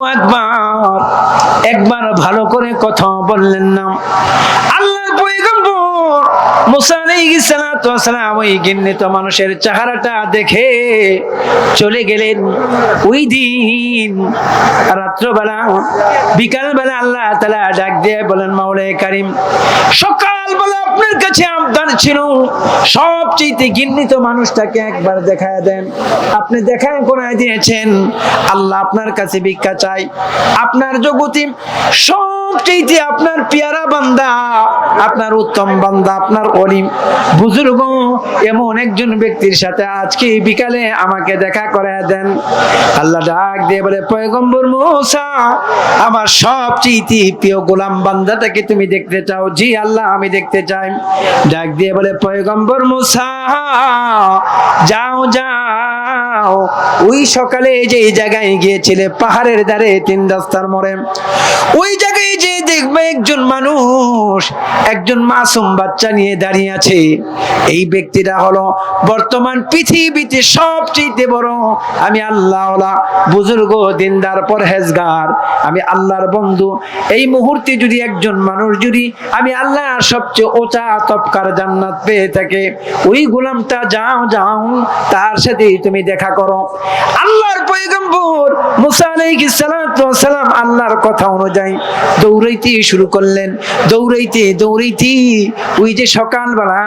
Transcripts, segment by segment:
একবার একবার ভালো করে কথা বললেন না। মানুষের চেহারাটা দেখে চলে গেলেন। ওই দিন রাত্রবেলা, বিকালবেলা আল্লাহ ডাক দিয়ে বলেন মাওলায়ে কারীম সকালবেলা আপনার কাছে আবদার ছিল। সবচেয়ে ঘৃণিত মানুষটাকে একবার দেখায় দেন। আপনি দেখায় করায় দিয়েছেন। আল্লাহ আপনার কাছে ভিক্ষা চাই। আপনার জগতি আপনার বান্দা, আপনার উত্তম বান্দা, আপনার অলিম, বুজুর্গ, এমন একজন ব্যক্তির সাথে আজকে বিকালে আমাকে দেখা করায় দেন। আল্লাহ ডাক দিয়ে বলে, পয়গম্বর মুসা, আমার প্রিয় গোলাম তুমি দেখতে চাও? জি আল্লাহ, আমি দেখতে চাই। ডাক দিয়ে বলে, পয়গম্বর মুসা, যাও যাও। ওই সকালে যে জায়গায় গিয়েছিলে, পাহাড়ের ধারে তিন রাস্তার মোড়ে। ওই জায়গায় যে দেখবে একজন মানুষ, একজন মাসুম বাচ্চা নিয়ে দাঁড়িয়ে আছে, এই হলো বর্তমান পৃথিবীতে সবচেয়ে বড়। আমি আল্লাহ বুজুর্গ, দিনদার, পরহেজগার, আমি আল্লাহর বন্ধু। এই মুহূর্তে যদি একজন মানুষ যদি আমি আল্লাহর সবচেয়ে ওচা তপকার জান্নাত পেয়ে থাকে, ওই গোলামটা যাও যাও, তার সাথে তুমি দেখা করো। আল্লাহর মুসা সালাম আল্লাহর কথা অনুযায়ী দৌড়াইতে শুরু করলেন। দৌড়াইতে দৌড়াইতে ওই যে সকালবেলা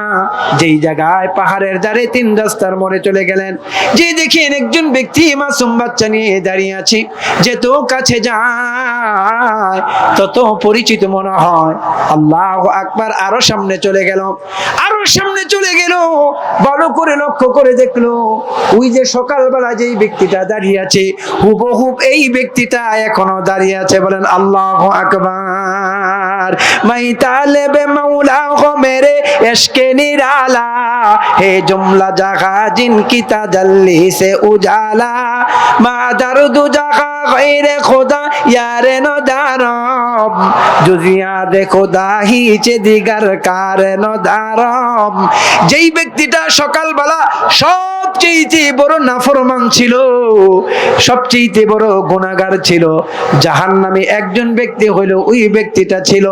যেই জায়গায় পাহাড়ের ধারে তিন রাস্তার মোড়ে চলে গেলেন। যে দেখেন একজন ব্যক্তি মাসুম বাচ্চা নিয়ে দাঁড়িয়ে আছে। যে তো কাছে যায়, তত পরিচিত মনে হয়। আল্লাহ আকবার আরও সামনে চলে গেল। আরও সামনে চলে গেল। ভালো করে লক্ষ্য করে দেখল, ওই যে সকালবেলা যেই ব্যক্তিটা দাঁড়িয়ে আছে হুবহুব এই ব্যক্তিটা এখনও দাঁড়িয়ে আছে বলেন, আল্লাহ আকবার। মাই তালেবে মৌলা গো মেরে এসকে নিরালা। হে জুমলা জাগা জিনকি তাজাল্লি সে উজালা। মা দারুদু জাগা খোদা, ইয়ারে ন দারম জুজিয়া দে খোদা, হিচে দিগার কারে যেই ব্যক্তিটা সকালবেলা সবচেয়ে বড় নাফরমান ছিল সবচেয়ে বড় গুণাগার ছিল। জাহান নামে একজন ব্যক্তি হইল, ওই ব্যক্তিটা ছিল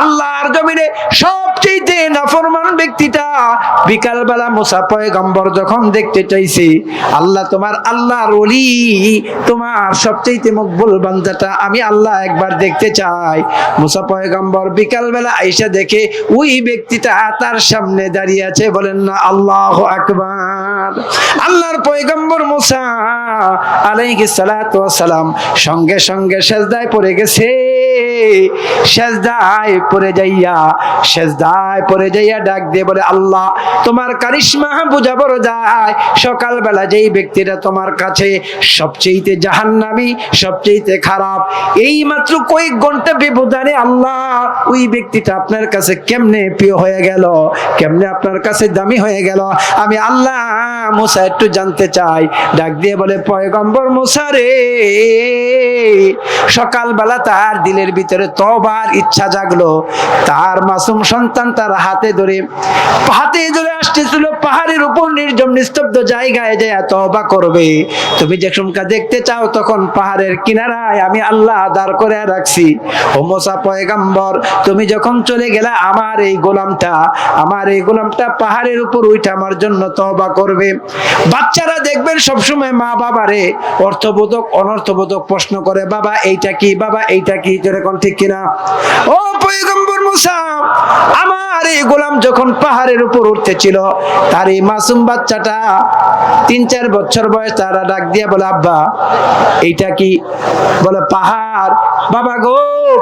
আল্লাহর জমিনে সবচেয়ে নাফরমান ব্যক্তিটা। বিকালবেলা মুসা পয়গম্বর যখন দেখতে চাইছি, আল্লাহ তোমার আল্লাহর ওলি, তোমার সবচেয়ে মকবুল বান্দাটা, আমি আল্লাহ একবার দেখতে চাই। মুসা পয়গম্বর বিকালবেলা আইসা দেখে, ওই ব্যক্তিটা তার সামনে দাঁড়িয়ে আছে, বলেন না, আল্লাহ আকবার। আল্লাহর পয়গম্বর মুসা ওয়াস সালাম সঙ্গে সঙ্গে সেজদায় পড়ে গেছে। সেজদায় পড়ে যাইয়া, সেজদায় পড়ে যাইয়া ডাক দিয়ে বলে, আল্লাহ, তোমার কারিশমা যায়। সকালবেলা যেই ব্যক্তিটা তোমার কাছে সবচেয়ে জাহান্নামি সবচেয়ে খারাপ এই মাত্র কয়েক ঘণ্টা ব্যবধানে আল্লাহ ওই ব্যক্তিটা আপনার কাছে কেমনে প্রিয় হয়ে গেল, কেমনে আপনার কাছে দামি হয়ে গেল? আমি আল্লাহ মুসা একটু জানতে চাই ডাক দিয়ে বলে, পয়গম্বর মুসারে সকালবেলা তার দিলের ভিতরে তবার ইচ্ছা জাগলো। তার মাসুম সন্তান তার হাতে ধরে হাতে ধরে আসতেছিল পাহাড়ের উপর নির্জম নিস্তব্ধ জায়গায় যায় তবা করবে। তুমি যে সুমকা দেখতে চাও তখন পাহাড়ের কিনারায় আমি আল্লাহ দাঁড় করে রাখছি। ও মোসা পয়গাম্বর, তুমি যখন চলে গেলা আমার এই গোলামটা, আমার এই গোলামটা পাহাড়ের উপর উঠে আমার জন্য তবা করবে। বাচ্চারা দেখবেন সবসময় মা বাবারে অর্থবোধক, অনর্থবোধক প্রশ্ন করে, বাবা, এইটা কি? বাবা, এইটা কি? যেরকম ঠিক কিনা। ও পয়গম্বর মুসা, আমার এই গোলাম যখন পাহাড়ের উপর উঠতেছিল তার এই মাসুম বাচ্চাটা তিন, চার বছর বয়স, তারা ডাক দিয়ে বলে, আব্বা, এইটা কি? বলে, পাহাড়। বাবা গো,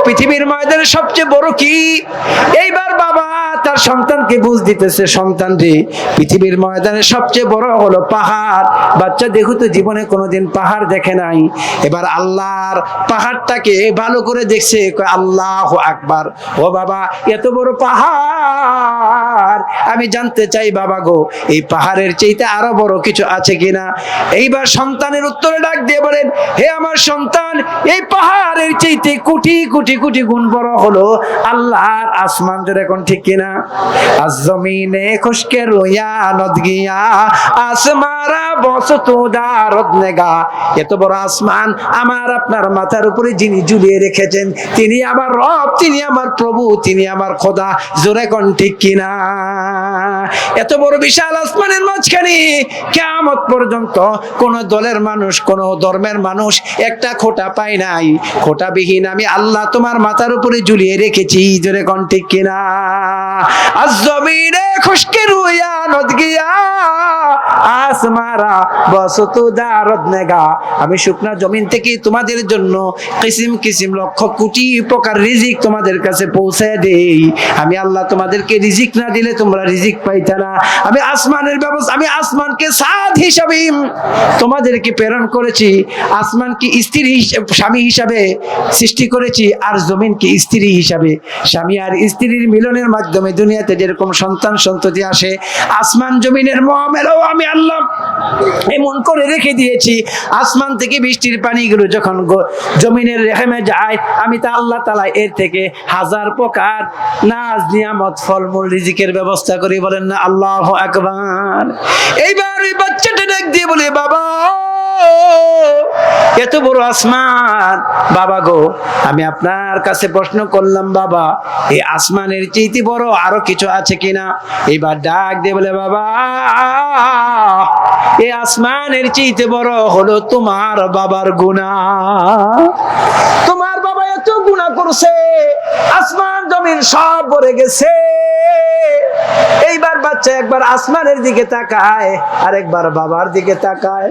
পৃথিবীর ময়দানে সবচেয়ে বড় কি? এইবার বাবা তার সন্তানকে বুঝ দিতেছে সন্তান রে পৃথিবীর ময়দানে সবচেয়ে বড় হলো পাহাড়। বাচ্চা দেখো তো, জীবনে কোনোদিন পাহাড় দেখে নাই। এবার আল্লাহর পাহাড়টাকে ভালো করে দেখছে আল্লাহ আকবার। ও বাবা, এত বড় পাহাড়। আমি জানতে চাই বাবা গো, এই পাহাড়ের চাইতে আরও বড় কিছু আছে কিনা? এইবার সন্তানের উত্তরে ডাক দিয়ে বলেন, হে আমার সন্তান, এই পাহাড়ের চাইতে কোটি কোটি কোটি গুণ বড় হলো আল্লাহর আসমান এখন ঠিক কিনা? জমিনে খুশকে রোয়া নদ গিয়া আসমারা বসত দারদ নেগা। এত বড় আসমান আমার আপনার মাথার উপরে যিনি ঝুলিয়ে রেখেছেন, তিনি আমার রব, তিনি আমার প্রভু, তিনি আমার খোদা। জোরে কোন ঠিক কিনা? এত বড় বিশাল আসমানের মাঝখানে কেমত পর্যন্ত কোন দলের মানুষ, কোন ধর্মের মানুষ একটা খোটা পায় নাই। খোটাবিহীন আমি আল্লাহ তোমার মাথার উপরে ঝুলিয়ে রেখেছি, জোরে কোন ঠিক কিনা? আজ জমিনে খুশকি রুইয়া নদ গিয়া দারদ নেগা। আমি শুকনা জমিন থেকে তোমাদের জন্য কিসিম কিসিম লক্ষ কোটি প্রকার রিজিক তোমাদের কাছে পৌঁছে দেই। আমি আল্লাহ তোমাদেরকে রিজিক না দিলে তোমরা রিজিক পাইতে না। আমি আসমানের ব্যবস্থা, আমি আসমানকে সাদ হিসাবে তোমাদেরকে প্রেরণ করেছি। আসমানকে স্ত্রী স্বামী হিসাবে সৃষ্টি করেছি আর জমিনকে স্ত্রী হিসাবে। স্বামী আর স্ত্রীর মিলনের মাধ্যমে দুনিয়াতে যেরকম সন্তান সন্ততি আসে, আসমান জমিনের মহামেলাও আমি আল্লাহ এমন করে রেখে দিয়েছি। আসমান থেকে বৃষ্টির পানিগুলো যখন জমিনের রেহেমে যায়, আমি তা আল্লাহ তালা এর থেকে হাজার প্রকার নাজ, নিয়ামত, ফলমূল, রিজিকের ব্যবস্থা করি বলেন না? আল্লাহ আকবার। এইবার ওই বাচ্চাটা ডাক দিয়ে বলে, বাবা, এত বড় আসমান। বাবা গো, আমি আপনার কাছে প্রশ্ন করলাম, বাবা, এই আসমানের চেয়েতে বড় আরও কিছু আছে কিনা? এইবার ডাক দিয়ে বলে, বাবা এই আসমানের চেয়েতে বড় হলো তোমার বাবার গুণা তোমার বাবা এত গুণা করছে, আসমান, জমিন সব ভরে গেছে। এইবার বাচ্চা একবার আসমানের দিকে তাকায় আর একবার বাবার দিকে তাকায়।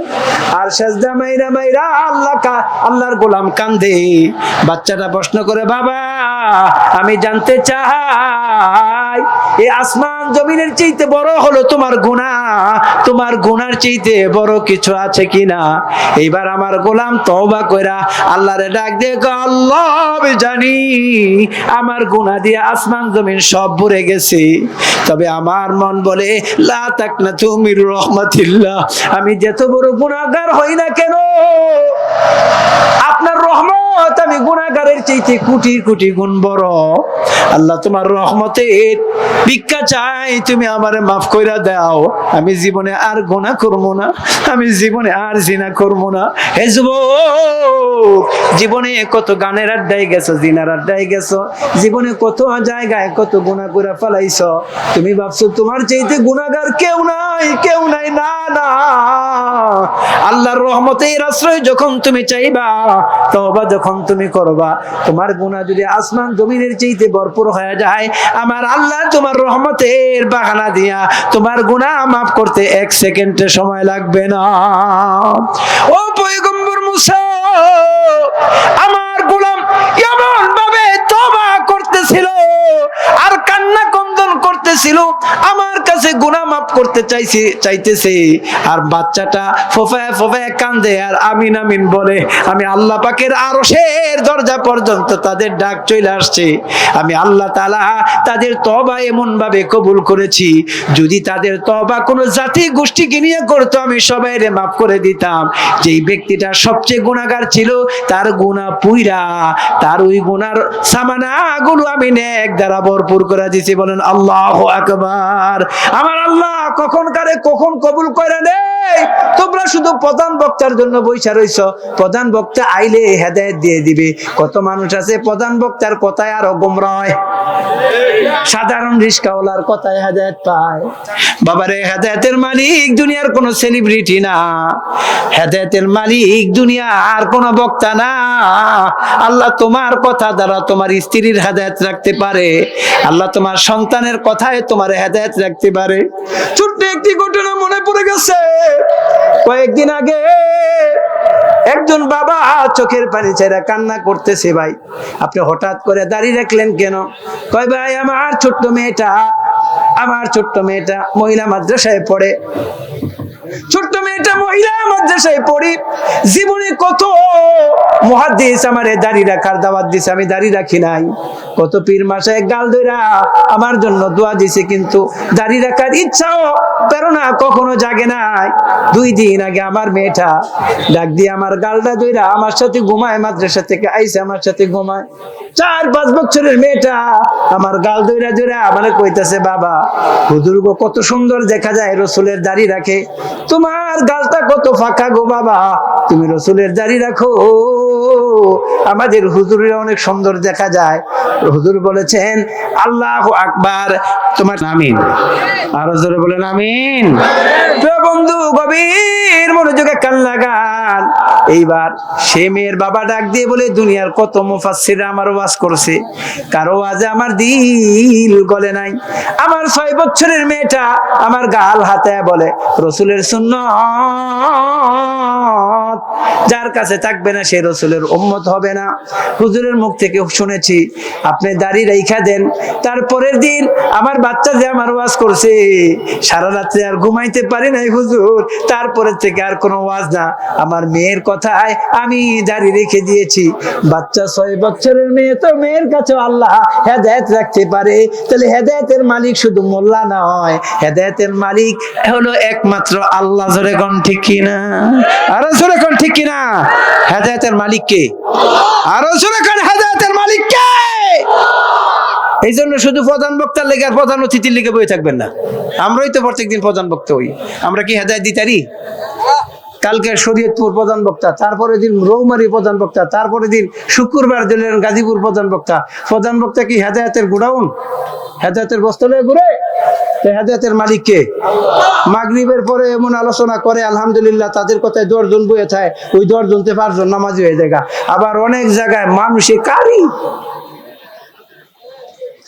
আর সেজদা মাইরা মাইরা আল্লাহ আল্লাহর গোলাম কান্দে। বাচ্চাটা প্রশ্ন করে, বাবা, আমি জানতে চাই, এই আসমান জমিনের চাইতে বড় হলো তোমার গুণা তোমার গুনার চাইতে বড় কিছু আছে কিনা? এইবার আমার গোলাম তওবা কইরা আল্লাহরে ডাক দিয়ে আল্লাহ, আমি জানি, আমার গুনাহ দিয়ে আসমান জমিন সব ভরে গেছে। তবে আমার মন বলে, লা তাকনা তুমি রহমাতিল্লাহ। আমি যত বড় গুণাগার হই না কেন, আপনার রহমত আমি গুনাহগারের চাইতে গুণ বড়। আল্লাহ তোমার রহমতের ভিক্ষা চাই, তুমি মাফ দাও। আমি জীবনে আর গুনাহ করব না, আমি জীবনে আর জিনা করব না। হে জীবনে কত গানের আড্ডায় গেছো, জিনার আড্ডায় গেছো? জীবনে কত জায়গায় কত গুনাহ করে ফেলাইছ? তুমি ভাবছ তোমার চাইতে গুনাহগার কেউ নাই কেউ নাই, না না। আল্লাহর রহমতের আশ্রয় যখন তুমি চাইবা তবা যখন তুমি করবা, তোমার গুনাহ যদি আসমান জমিনের চাইতে ভরপুর হয়ে যায়, আমার আল্লাহ তোমার রহমতের দিয়া তোমার গুনাহ মাফ করতে এক সেকেন্ডের সময় লাগবে না। ও মুসা, আমার গোলাম এমন ভাবে তবা করতেছিল করতেছিল আমার কাছে গুনাহ মাফ করতে চাইছে, চাইতেছে। আর বাচ্চাটা ফোফায় ফোফায় কান্দে, আর আমিন আমিন বলে, আমি আল্লাহ পাকের আরশের দরজা পর্যন্ত তাদের ডাক চলে আসছে। আমি আল্লাহ তাআলা তাদের তবা এমন ভাবে কবুল করেছি। যদি তাদের তবা কোনো জাতি গোষ্ঠীকে নিয়ে করতো, আমি সবাই রে মাফ করে দিতাম। যেই ব্যক্তিটা সবচেয়ে গুণাগার ছিল, তার গুণা পুইরা, তার ওই গুনার সামানা গুলো আমি নেক দ্বারা ভরপুর করে দিছি। বলেন, আল্লাহ আকবার। আমার আল্লাহ কখন কারে কখন কবুল করে নেই? তোমরা শুধু প্রধান বক্তার জন্য বৈশা রইছ। প্রধান বক্তা আইলে হেদায়ত দিয়ে দিবে। কত মানুষ আছে? প্রধান বক্তার কথায় আরও গুমরায় সাধারণ রিস্কাওয়ালার কথায় হেদায়েত পায়। বাবারে, হেদায়েতের মালিক দুনিয়ার কোনো সেলিব্রিটি না। হেদায়েতের মালিক দুনিয়া আর কোনো বক্তা না। আল্লাহ তোমার কথা দ্বারা তোমার স্ত্রীর হেদায়েত রাখতে পারে। আল্লাহ তোমার সন্তানের কথায় তোমার হেদায়েত রাখতে পারে। ছোট্ট একটি ঘটনা মনে পড়ে গেছে। কয়েকদিন আগে একজন বাবা চোখের পানি ছেড়ে কান্না করতেছে ভাই। আপনি হঠাৎ করে দাঁড়িয়ে রাখলেন কেন? কয় ভাই আমার ছোট্ট মেয়েটা আমার ছোট্ট মেয়েটা মহিলা মাদ্রাসায় পড়ে। ছোট্ট মেয়েটা আমারে আমার জন্য দোয়া দিছে, কিন্তু দাড়ি রাখার ইচ্ছাও প্রেরণা কখনো জাগে নাই। দুই দিন আগে আমার মেয়েটা ডাক দিয়ে আমার গালটা ধইরা আমার সাথে ঘুমায়, মাদ্রাসা থেকে আইসে আমার সাথে ঘুমায়। চার, পাঁচ বছরের মেয়েটা আমার গাল দইরা দইরা মানে কইতাছে, বাবা কত সুন্দর দেখা যায়, রসুলের দাড়ি রাখে। তোমার গালটা কত ফাঁকা গো বাবা। তুমি রসুলের দাড়ি রাখো। আমাদের হুজুরের অনেক সুন্দর দেখা যায়। হুজুর বলেছেন, আল্লাহ আকবার। তোমার আমিন। আরও জোরে বলেন, আমিন। বন্ধু গভীর মনোযোগে কান লাগান। এইবার সে মেয়ের বাবা ডাক দিয়ে বলে, দুনিয়ার কত মুফাসসির আমার ওয়াজ করছে। কারও ওয়াজে আমার দিল গলে নাই। আমার ছয় বছরের মেয়েটা আমার গাল হাতে বলে, রসুলের সুন্নত। যার কাছে থাকবে না সে রসুলের উম্মত হবে না। হুজুরের মুখ থেকে শুনেছি, আপনি দাড়ি রেখা দেন, তারপরের দিন আমার বাচ্চা যে আমার ওয়াজ করছে, সারা রাত্রে আর ঘুমাইতে পারি নাই হুজুর। তারপরের থেকে আর কোনো ওয়াজ না। আমার মেয়ের কথায় আমি দাড়ি রেখে দিয়েছি। বাচ্চা ছয় বছরের মেয়ে তো মেয়ের কাছে আল্লাহ হেদায়ত রাখতে পারে। তাহলে হেদায়তের মালিক শুধু মোল্লা নয়, হেদায়তের মালিক হলো একমাত্র আল্লাহ। জোরে কোন ঠিক কিনা? আরও জোরে কোন ঠিক কিনা? হেদায়তের মালিক কে? আরও জোরে কোন এই জন্য শুধু প্রধান বক্তার লেগে আর প্রধান অতিথির লেগে বয়ে থাকবেন না। আমরাই তো প্রত্যেকদিন প্রধান বক্তা হই। আমরা কি হেদায়ত দিতারি কালকে শরীয়তপুর প্রধান বক্তা, তারপরে দিন রৌমারি প্রধান বক্তা, তারপরে দিন শুক্রবার দিলেন গাজীপুর প্রধান বক্তা। প্রধান বক্তা কি হেদায়তের গুডাউন? হেদায়তের বস্তলে ঘুরে? হেদায়তের মালিক কে? মাগরিবের পরে এমন আলোচনা করে, আলহামদুলিল্লাহ তাদের কথায় দশজন বয়ে থাকে ওই দশজনতে পাঁচজন নামাজি হয়ে যায় আবার অনেক জায়গায় মানুষে কারি।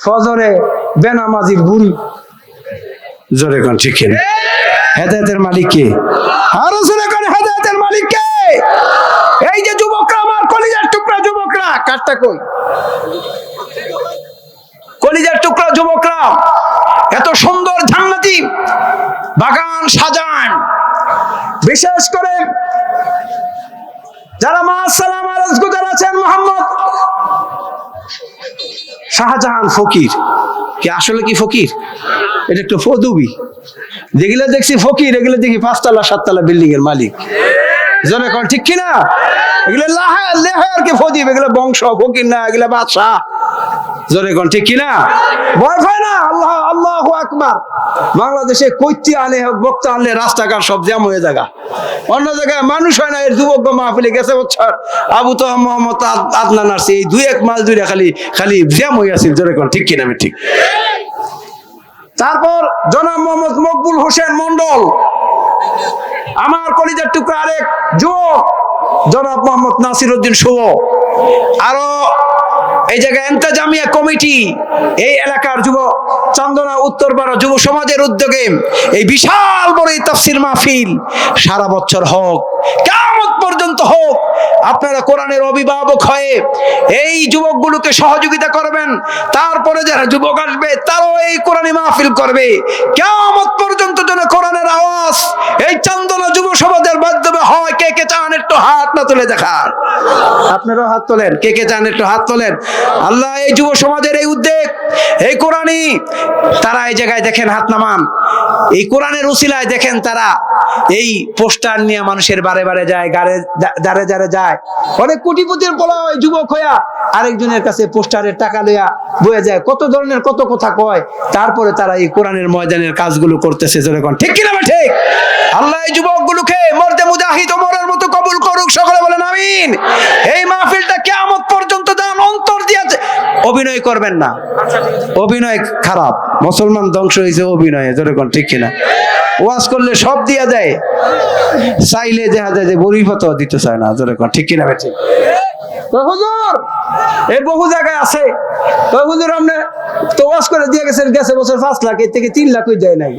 ফজরে বেনামাজির বুড়ি জোরে কোন ঠিক? হেদায়েতের মালিক কে? আরও জোরে কোন হেদায়েতের মালিক কে? এই যে যুবকরা আমার কলিজার টুকরা যুবকরা, কারটা কই? কলিজার টুকরা যুবকরা, এত সুন্দর জান্নাতি বাগান সাজান। বিশেষ করে যারা মা সালাম আরজগুজার আছেন, মোহাম্মদ শাহজাহান ফকির। কি আসলে কি ফকির? এটা একটু ফদুবি যেগুলো দেখছি ফকির, এগুলো দেখি পাঁচতলা, সাততলা বিল্ডিং এর মালিক। জনে কর ঠিক কিনা? এগুলো লাহা লেহার কি ফদিব এগুলো বংশ, ফকির না, এগুলো বাদশাহ। জোরে কর ঠিক কিনা? ভয় পায় না? আকবার। বাংলাদেশে কৈতি আনে হোক বক্তা আনলে রাস্তাঘাট সব জ্যাম হয়ে জায়গা অন্য জায়গায় মানুষ হয় না এর যুবক মাহফিলে গেছে বছর। আবু তো মোহাম্মদ আদ- আদনান আসছে, এই দুই এক মাস দুইটা খালি খালি জ্যাম হয়ে আছিল জোরে কোন, ঠিক কিনা আমি ঠিক? তারপর জনাব মোহাম্মদ মকবুল হোসেন মন্ডল আমার কলিজার টুকরা আরেক যুবক, জনাব মোহাম্মদ নাসির উদ্দিন শুভ। আরও এই জায়গায় এন্তাজামিয়া কমিটি, এই এলাকার যুব চন্দনা উত্তরপাড়া যুব সমাজের উদ্যোগে এই বিশাল বড় এই তাফসির মাহফিল সারা বছর হোক কেমন পর্যন্ত হোক, আপনারা কোরআনের অভিভাবক হয়ে এই যুবকগুলোকে সহযোগিতা করবেন, তারপরে যারা যুবক আসবে, তারাও এই কোরআনী মাহফিল করবে। কেমন পর্যন্ত যেন কোরআনের আওয়াজ এই চন্দনা যুব সমাজের মাধ্যমে হাত না তুলে দেখান। আপনারাও হাত তোলেন, কে কে চান একটু হাত তোলেন। আল্লাহ, এই যুব সমাজের এই উদ্যোগ এই কোরআনই, তারা এই জায়গায় দেখেন হাত নামান। এই কোরআনের উসিলায় দেখেন তারা, এই পোস্টার নিয়ে মানুষের বারে বারে যায়, গারে যারে যারে যায়। অনেক কোটিপতির বলা হয়, যুবক হইয়া আরেকজনের কাছে পোস্টারের টাকা লইয়া বয়ে যায়। কত ধরনের কত কথা কয়, তারপরে তারা এই কোরআনের ময়দানের কাজগুলো করতেছে যেরকম ঠিক কিনা ঠিক? আল্লাহ, এই যুবকগুলোকে মর্দে মুজাহিদ মতো করুক সকলে বলেন আমিন। এই মাহফিলটা কেমন পর্যন্ত যান অন্তর দিয়েছে অভিনয় করবেন না। অভিনয় খারাপ। মুসলমান ধ্বংস হয়েছে অভিনয়ে যেরকম ঠিক কিনা? ওয়াজ করলে সব দিয়া দেয়। চাইলে দেখা যায় যে বরিফত দিতে চায় না যেরকম ঠিক কিনা ঠিক তো হুজুর! এই বহু জায়গায় আছে। তো হুজুর আপনি তো ওয়াজ করে দিয়ে গেছেন গেছে বছর পাঁচ লাখ এর থেকে তিন লাখ হয়ে যায় নাই?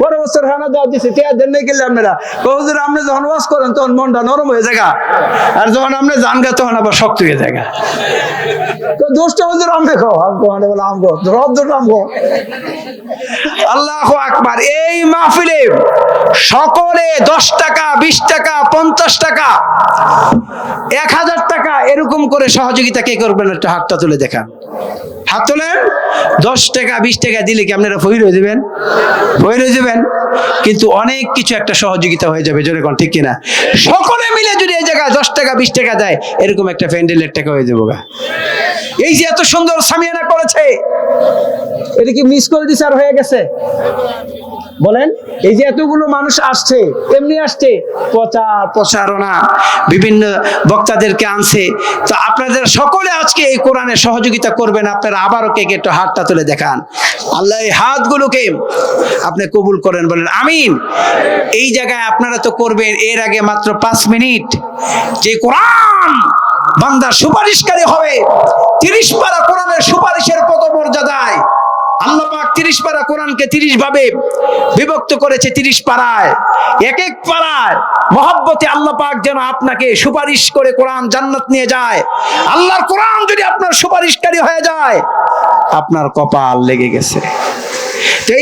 পরের বছর হানা দেওয়া দিচ্ছে টিয়া দেন নাই গেলে আপনারা। তো হুজুর আপনি যখন ওয়াজ করেন তখন মনটা নরম হয়ে যায় আর যখন আপনি জান গা তখন আবার শক্ত হয়ে যায় দোষটা বলতে রাম দেখো মানে বলে আমগো রব্দ আমগো আল্লাহ আকবার। এই মাহফিলে সকলে দশ টাকা, বিশ টাকা, পঞ্চাশ টাকা, এক হাজার টাকা এরকম করে সহযোগিতা কে করবেন? একটা হাতটা তুলে দেখান। হাত তোলেন। দশ টাকা, বিশ টাকা দিলে কি আপনারা ফইর হয়ে যাবেন? ফইর হয়ে যাবেন। কিন্তু অনেক কিছু একটা সহযোগিতা হয়ে যাবে, জোরে কোন ঠিক কিনা? সকলে মিলে যদি এই জায়গায় দশ টাকা, বিশ টাকা দেয়, এরকম একটা প্যান্ডেলের টাকা হয়ে যাব গা। এই যে এত সুন্দর সামিয়ানা করেছে। এটা কি মিস করে দিছে আর হয়ে গেছে? বলেন, এই যে এতগুলো মানুষ আসছে, এমনি আসছে, প্রচার প্রচারণা বিভিন্ন বক্তাদেরকে আনছে। তো আপনাদের সকলে আজকে এই কোরআনে সহযোগিতা করবেন, আপনারা আবারও কে কে একটু হাতটা তুলে দেখান। আল্লাহ এই হাতগুলোকে আপনি কবুল করেন, বলেন, আমিন। এই জায়গায় আপনারা তো করবেন, এর আগে মাত্র পাঁচ মিনিট যে কোরআন বান্দার সুপারিশকারী হবে, তিরিশ পারা কোরআনের সুপারিশের কত মর্যাদায় আল্লাহ তিরিশ পাড়া কোরআনকে তিরিশ ভাবে বিভক্ত করেছে তিরিশ পাড়ায়। এক এক পাড়ায় মহব্বতে আল্লাহ পাক যেন আপনাকে সুপারিশ করে কোরআন জান্নাত নিয়ে যায়। আল্লাহর কোরআন যদি আপনার সুপারিশকারী হয়ে যায়, আপনার কপাল লেগে গেছে। এই